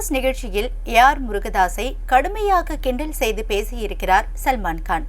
Bigg Boss நிகழ்ச்சியில் A R முருகதாஸை கடுமையாக கிண்டல் செய்து பேசியிருக்கிறார் சல்மான் கான்.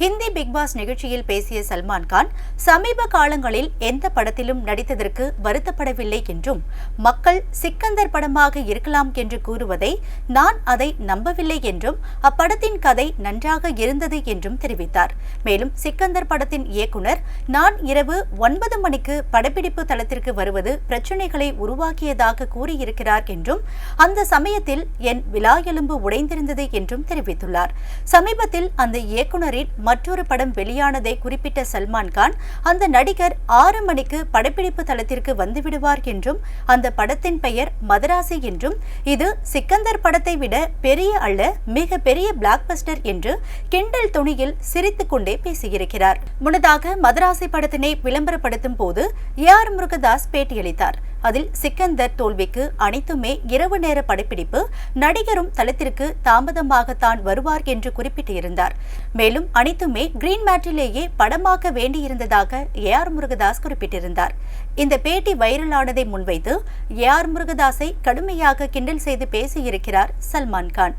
ஹிந்தி பிக் பாஸ் நிகழ்ச்சியில் பேசிய சல்மான் கான் சமீப காலங்களில் எந்த படத்திலும் நடித்ததற்கு வருத்தப்படவில்லை என்றும் மக்கள் சிக்கந்தர் படமாக இருக்கலாம் என்று கூறுவதை நான் அதை நம்பவில்லை என்றும் அப்படத்தின் கதை நன்றாக இருந்தது என்றும் தெரிவித்தார். மேலும் சிக்கந்தர் படத்தின் இயக்குனர் நான் இரவு ஒன்பது மணிக்கு படப்பிடிப்பு தளத்திற்கு வருவது பிரச்சினைகளை உருவாக்கியதாக கூறியிருக்கிறார் என்றும் அந்த சமயத்தில் என் விழா எலும்பு உடைந்திருந்தது என்றும் தெரிவித்துள்ளார். சமீபத்தில் அந்த இயக்குனரின் மற்றொரு படம் வெளியானதை குறிப்பிட்ட சல்மான் கான் அந்த நடிகர் ஆறு மணிக்கு படப்பிடிப்பு தளத்திற்கு வந்துவிடுவார் என்றும் அந்த படத்தின் பெயர் மதராசி என்றும் இது சிக்கந்தர் படத்தை விட பெரிய அல்ல மிக பெரிய பிளாக்பஸ்டர் என்று கிண்டல் துணியில் சிரித்துக் கொண்டே பேசியிருக்கிறார். முன்னதாக மதராசி படத்தினை விளம்பரப்படுத்தும் போது ஏ ஆர் முருகதாஸ் பேட்டியளித்தார். அதில் சிக்கந்தர் தோல்விக்கு அனைத்துமே இரவு நேர படப்பிடிப்பு நடிகரும் தளத்திற்கு தாமதமாகத்தான் வருவார் என்று குறிப்பிட்டிருந்தார். மேலும் அனைத்துமே கிரீன் மேட்டிலேயே படமாக்க வேண்டியிருந்ததாக ஏ ஆர் முருகதாஸ் குறிப்பிட்டிருந்தார். இந்த பேட்டி வைரலானதை முன்வைத்து ஏ ஆர் முருகதாஸை கடுமையாக கிண்டல் செய்து பேசியிருக்கிறார் சல்மான் கான்.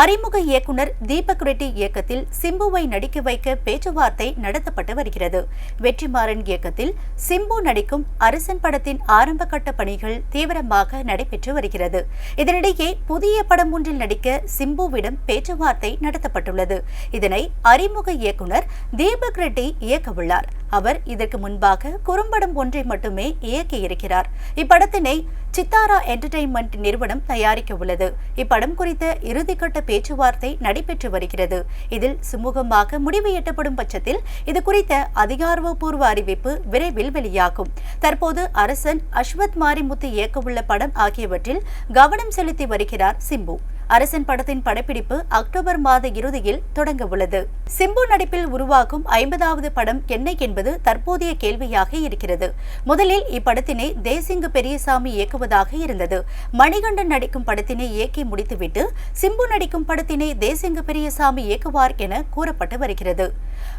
அறிமுக இயக்குனர் தீபக் ரெட்டி இயக்கத்தில் சிம்புவை நடிக்க வைக்க பேச்சுவார்த்தை நடத்தப்பட்டு வருகிறது. வெற்றிமாறன் இயக்கத்தில் சிம்பு நடிக்கும் அரசன் படத்தின் ஆரம்ப கட்ட பணிகள் தீவிரமாக நடைபெற்று வருகிறது. இதனிடையே புதிய படம் ஒன்றில் நடிக்க சிம்புவிடம் பேச்சுவார்த்தை நடத்தப்பட்டுள்ளது. இதனை அறிமுக இயக்குனர் தீபக் ரெட்டி இயக்கவுள்ளார் அவர் இதற்கு முன்பாக குறும்படம் ஒன்றை மட்டுமே இயக்கியிருக்கிறார் இப்படத்தினை சித்தாரா என்டர்டெயின்மெண்ட் நிறுவனம் தயாரிக்க உள்ளது. இப்படம் குறித்த இறுதிக்கட்ட பேச்சுவார்த்தை நடைபெற்று வருகிறது. இதில் சுமூகமாக முடிவு எட்டப்படும் பட்சத்தில் இது குறித்த அதிகாரப்பூர்வ அறிவிப்பு விரைவில் வெளியாகும். தற்போது அரசன் அஸ்வத் மாரிமுத்து இயக்கவுள்ள படம் ஆகியவற்றில் கவனம் செலுத்தி வருகிறார் சிம்பு. அரசன் படத்தின் படப்பிடிப்பு அக்டோபர் மாத இறுதியில் தொடங்க உள்ளது சிம்பு நடிப்பில் உருவாகும் ஐம்பதாவது படம் என்ன என்பது தற்போதைய கேள்வியாக இருக்கிறது. முதலில் இப்படத்தினை தேசிங்கு பெரியசாமி இயக்குவதாக இருந்தது. மணிகண்டன் நடிக்கும் படத்தினை இயக்கி முடித்துவிட்டு சிம்பு நடிக்கும் படத்தினை தேசிங்கு பெரியசாமி இயக்குவார் என கூறப்பட்டு வருகிறது.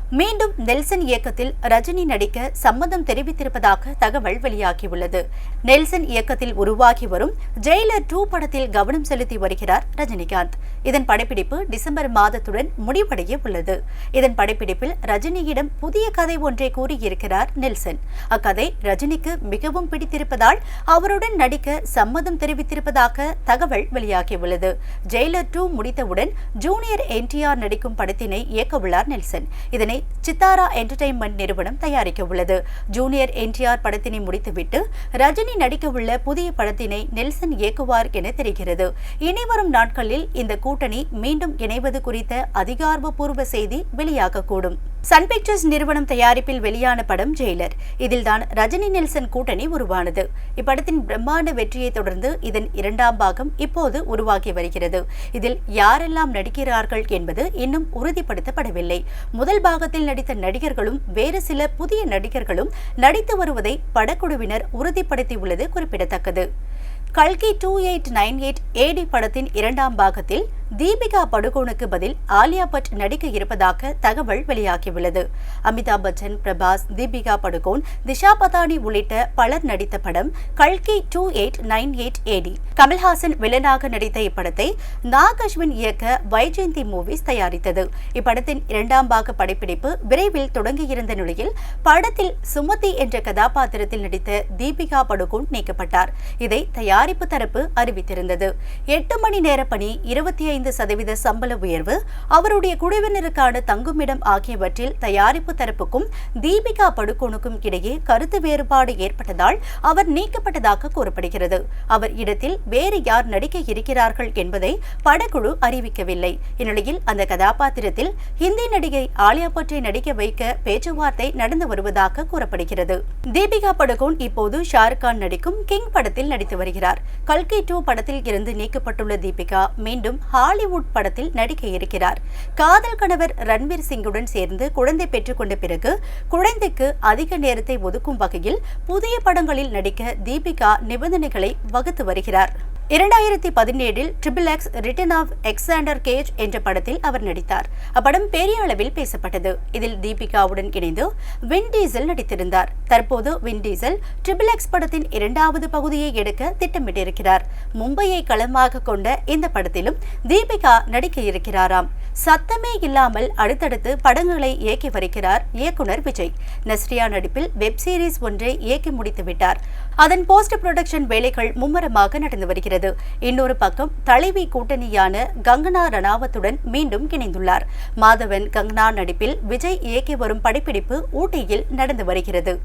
மீண்டும் நெல்சன் இயக்கத்தில் ரஜினி நடிக்க சம்மதம் தெரிவித்திருப்பதாக தகவல் வெளியாகியுள்ளது. நெல்சன் இயக்கத்தில் உருவாகி வரும் ஜெயிலர் டூ படத்தில் கவனம் செலுத்தி வருகிறார் ரஜினிகாந்த். இதன் படப்பிடிப்பு டிசம்பர் மாதத்துடன் முடிவடைய உள்ளது. இதன் படப்பிடிப்பில் ரஜினியிடம் புதிய கதை ஒன்றை கூறியிருக்கிறார் நெல்சன். அக்கதை ரஜினிக்கு மிகவும் பிடித்திருப்பதால் அவருடன் நடிக்க சம்மதம் தெரிவித்திருப்பதாக தகவல் வெளியாகியுள்ளது. ஜெயிலர் டூ முடித்தவுடன் ஜூனியர் என்டிஆர் நடிக்கும் படத்தினை இயக்கவுள்ளார் நெல்சன். இதனை சித்தாரா என்டர்டைன்மெண்ட் நிறுவனம் தயாரிக்க உள்ளது ஜூனியர் என்டிஆர் படத்தினை முடித்துவிட்டு ரஜினி நடிக்கவுள்ள புதிய படத்தினை நெல்சன் இயக்குவார் என தெரிகிறது. இனிவரும் நாட்களில் இந்த கூட்டணி மீண்டும் இணைவது குறித்த அதிகாரப்பூர்வ செய்தி வெளியாகக்கூடும். சன் பிக்சர்ஸ் நிறுவனம் தயாரிப்பில் வெளியான படம் ஜெயிலர். இதில்தான் ரஜினி நெல்சன் கூட்டணி உருவானது. இப்படத்தின் பிரம்மாண்ட வெற்றியை தொடர்ந்து இதன் இரண்டாம் பாகம் இப்போது உருவாகி வருகிறது. இதில் யாரெல்லாம் நடிக்கிறார்கள் என்பது இன்னும் உறுதிப்படுத்தப்படவில்லை. முதல் பாகத்தில் நடித்த நடிகர்களும் வேறு சில புதிய நடிகர்களும் நடித்து வருவதை படக்குழுவினர் உறுதிப்படுத்தியுள்ளது குறிப்பிடத்தக்கது. கல்கி two eight nine eight AD படத்தின் இரண்டாம் பாகத்தில் தீபிகா படுகோனுக்கு பதில் ஆலியா பட் நடிக்க இருப்பதாக தகவல் வெளியாகியுள்ளது. அமிதாப் பச்சன் பிரபாஸ் தீபிகா படுகோன் திஷா பதானி உள்ளிட்ட பலர் நடித்த படம் கல்கி two eight nine eight AD Kamal Haasan வில்லனாக நடித்த இப்படத்தை நாக் அஸ்வின் இயக்க வைஜெயந்தி மூவிஸ் தயாரித்தது. இப்படத்தின் இரண்டாம் பாக படப்பிடிப்பு விரைவில் தொடங்கியிருந்த நிலையில் படத்தில் சுமதி என்ற கதாபாத்திரத்தில் நடித்த தீபிகா படுகோன் நீக்கப்பட்டார். இதை தயாரிப்பு தரப்பு அறிவித்திருந்தது. எட்டு மணி நேர பணி இருபத்தி ஐந்து சதவீத சம்பள உயர்வு அவருடைய குழுவினருக்கான தங்குமிடம் ஆகியவற்றில் தயாரிப்பு தரப்புக்கும் தீபிகா படுகோனுக்கும் இடையே கருத்து வேறுபாடு ஏற்பட்டதால் அவர் நீக்கப்பட்டதாக கூறப்படுகிறது. அவர் இடத்தில் வேறு யார் நடிக்க இருக்கிறார்கள் என்பதை படக்குழு அறிவிக்கவில்லை. இந்நிலையில் அந்த கதாபாத்திரத்தில் ஹிந்தி நடிகை ஆலியா பட்டை நடிக்க வைக்க பேச்சுவார்த்தை நடந்து வருவதாக கூறப்படுகிறது. தீபிகா படுகோன் இப்போது ஷாருக் கான் நடிக்கும் கிங் படத்தில் நடித்து வருகிறார். கல்கி டூ படத்தில் இருந்து நீக்கப்பட்டுள்ள தீபிகா மீண்டும் ஹாலிவுட் படத்தில் நடிக்க இருக்கிறார். காதல் கணவர் ரன்வீர் சிங்குடன் சேர்ந்து குழந்தை பெற்றுக்கொண்ட பிறகு குழந்தைக்கு அதிக நேரத்தை ஒதுக்கும் வகையில் புதிய படங்களில் நடிக்க தீபிகா நிபந்தனைகளை வகுத்து வருகிறார். இரண்டாயிரத்தி பதினேழில் triple X return of Xander Cage என்ற படத்தில் அவர் நடித்தார். அப்படம் பெரிய அளவில் பேசப்பட்டது. இதில் தீபிகாவுடன் இணைந்து வின் டீசல் நடித்திருந்தார். தற்போது வின் டீசல் ட்ரிபிள் எக்ஸ் படத்தின் இரண்டாவது பகுதியை எடுக்க திட்டமிட்டிருக்கிறார். மும்பையை களமாக கொண்ட இந்த படத்திலும் தீபிகா நடிக்க இருக்கிறாராம் சத்தமே இல்லாமல் அடுத்தடுத்து படங்களை இயக்கி வருகிறார் இயக்குனர் விஜய். நஸ்ரியா நடிப்பில் வெப் சீரிஸ் ஒன்றை இயக்கி முடித்து விட்டார். அதன் போஸ்ட் புரொடக்ஷன் வேலைகள் மும்முரமாக நடந்து வருகிறது. இன்னொரு பக்கம் தலைவி கூட்டணியான கங்கனா ரணாவத்துடன் மீண்டும் இணைந்துள்ளார். மாதவன் கங்கனா நடிப்பில் விஜய் இயக்கி வரும் படப்பிடிப்பு ஊட்டியில் நடந்து வருகிறது.